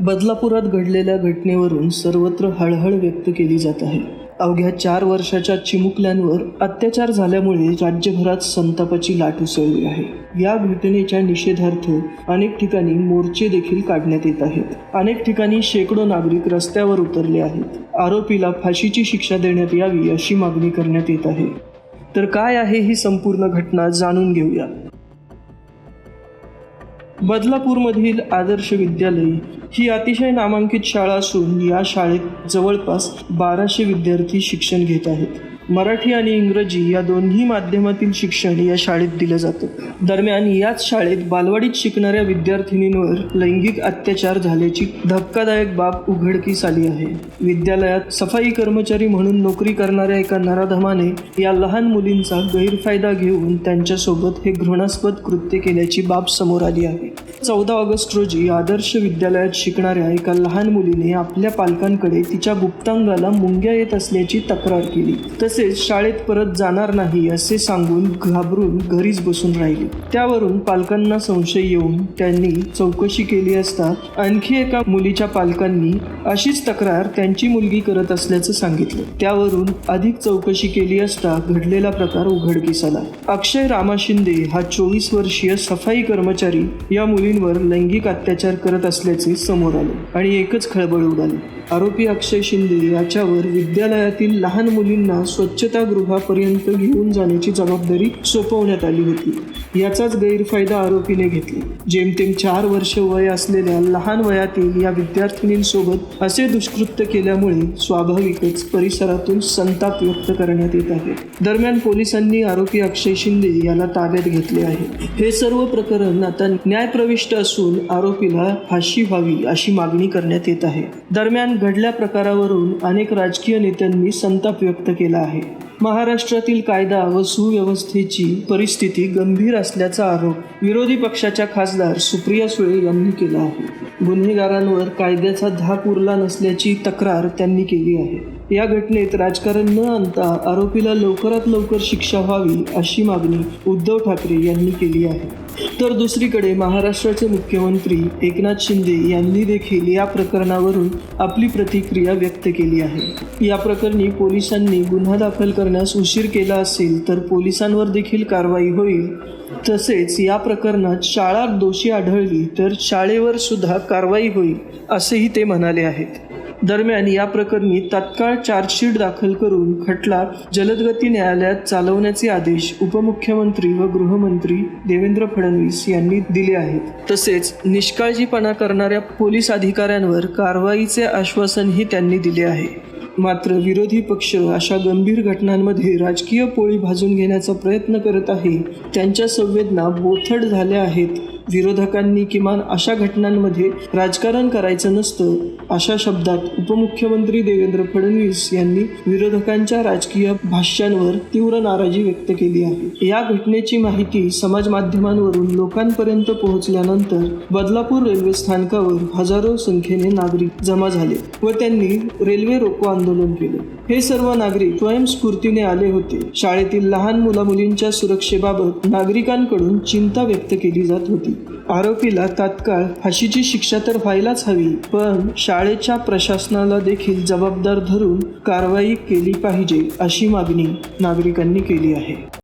बदलापुरात घडलेल्या घटनेवरून सर्वत्र हळहळ व्यक्त केली जात आहे. अवघ्या चार वर्षाच्या चिमुकल्यांवर अत्याचार झाल्यामुळे राज्यभरात संतापाची लाट उसळली आहे. या घटनेच्या निषेधार्थ अनेक ठिकाणी मोर्चे देखील काढण्यात येत आहेत. अनेक ठिकाणी शेकडो नागरिक रस्त्यावर उतरले आहेत. आरोपीला फाशीची शिक्षा देण्यात यावी अशी मागणी करण्यात येत आहे. तर काय आहे ही संपूर्ण घटना जाणून घेऊया. बदलापूरमधील आदर्श विद्यालय ही अतिशय नामांकित शाळा असून या शाळेत जवळपास बाराशे विद्यार्थी शिक्षण घेत आहेत. मराठी आणि इंग्रजी या दोन्ही माध्यमातील शिक्षण या शाळेत दिलं जातं. दरम्यान याच शाळेत बालवाडीत शिकणाऱ्या विद्यार्थिनींवर लैंगिक अत्याचार झाल्याची धक्कादायक बाब उघडकीस आली आहे. विद्यालयात सफाई कर्मचारी म्हणून नोकरी करणाऱ्या एका नराधमाने या लहान मुलींचा गैरफायदा घेऊन त्यांच्यासोबत हे घृणास्पद कृत्य केल्याची बाब समोर आली आहे. चौदा ऑगस्ट रोजी आदर्श विद्यालयात शिकणाऱ्या एका लहान मुलीने आपल्या पालकांकडे तिच्या गुप्तांगाला मुंग्या येत असल्याची तक्रार केली. तसेच शाळेत परत जाणार नाही असे सांगून घाबरून घरीच बसून राहिली. त्यावरून पालकांना संशय येऊन त्यांनी चौकशी केली असता आणखी एका मुलीच्या पालकांनी अशीच तक्रार त्यांची मुलगी करत असल्याचं सांगितलं. त्यावरून अधिक चौकशी केली असता घडलेला प्रकार उघडकीस आला. अक्षय रामा शिंदे हा चोवीस वर्षीय सफाई कर्मचारी या मुलींवर लैंगिक अत्याचार करत असल्याचे समोर आले आणि एकच खळबळ उडाली. आरोपी अक्षय शिंदे याच्यावर विद्यालयातील लहान मुलींना स्वच्छतागृहापर्यंत घेऊन जाण्याची जबाबदारी सोपवण्यात आली होती. याचाच गैरफायदा आरोपीने घेतला. जेमतेम चार वर्ष वय असलेल्या लहान वयातील या विद्यार्थिनींसोबत असे दुष्कृत्य केल्यामुळे स्वाभाविकच परिसरातून संताप व्यक्त करण्यात येत आहे. दरम्यान पोलिसांनी आरोपी अक्षय शिंदे याला ताब्यात घेतले आहे. हे सर्व प्रकरण आता न्यायप्रवेश समाविष्ट असून आरोपीला फाशी व्हावी अशी मागणी करण्यात येत आहे. दरम्यान घडल्या प्रकारावरून अनेक राजकीय नेत्यांनी संताप व्यक्त केला आहे. महाराष्ट्रातील कायदा व सुव्यवस्थेची परिस्थिती गंभीर असल्याचा आरोप विरोधी पक्षाच्या खासदार सुप्रिया सुळे यांनी केला आहे. गुन्हेगारांवर कायद्याचा धाक उरला नसल्याची तक्रार त्यांनी केली आहे. या घटनेत राजकारण न आणता आरोपीला लवकरात लवकर शिक्षा व्हावी अशी मागणी उद्धव ठाकरे यांनी केली आहे. तर दुसरीकडे महाराष्ट्राचे मुख्यमंत्री एकनाथ शिंदे यांनी देखील या प्रकरणावरून आपली प्रतिक्रिया व्यक्त केली आहे. या प्रकरणी पोलिसांनी गुन्हा दाखल करण्यास उशीर केला असेल तर पोलिसांवर देखील कारवाई होईल. तसेच या प्रकरणात शाळा दोषी आढळली तर शाळेवर सुद्धा कारवाई होईल असेही ते म्हणाले आहेत. दरम्यान या प्रकरणी तात्काळ चार्जशीट दाखल करून खटला जलदगती न्यायालयात चालवण्याचे आदेश उपमुख्यमंत्री व गृहमंत्री देवेंद्र फडणवीस यांनी दिले आहेत. तसेच निष्काळजीपणा करणाऱ्या पोलीस अधिकाऱ्यांवर कारवाईचे आश्वासनही त्यांनी दिले आहे. मात्र विरोधी पक्ष अशा गंभीर घटनांमध्ये राजकीय पोळी भाजून घेण्याचा प्रयत्न करत आहे. त्यांच्या संवेदना बोथड झाल्या आहेत विरोधकांनी किमान अशा घटनांमध्ये राजकारण करायचं नसतं अशा शब्दात उपमुख्यमंत्री देवेंद्र फडणवीस यांनी विरोधकांच्या राजकीय भाष्यांवर तीव्र नाराजी व्यक्त केली आहे. या घटनेची माहिती समाज माध्यमांवरून लोकांपर्यंत पोहोचल्यानंतर बदलापूर रेल्वे स्थानकावर हजारो संख्येने नागरिक जमा झाले व त्यांनी रेल्वे रोको आंदोलन केले. हे सर्व नागरिक स्वयंस्फूर्तीने आले होते. शाळेतील लहान मुला मुलींच्या सुरक्षेबाबत नागरिकांकडून चिंता व्यक्त केली जात होती. आरोपीला तात्काळ फाशीची शिक्षा तर व्हायलाच हवी पण शाळेच्या प्रशासनाला देखील जबाबदार धरून कारवाई केली पाहिजे अशी मागणी नागरिकांनी केली आहे.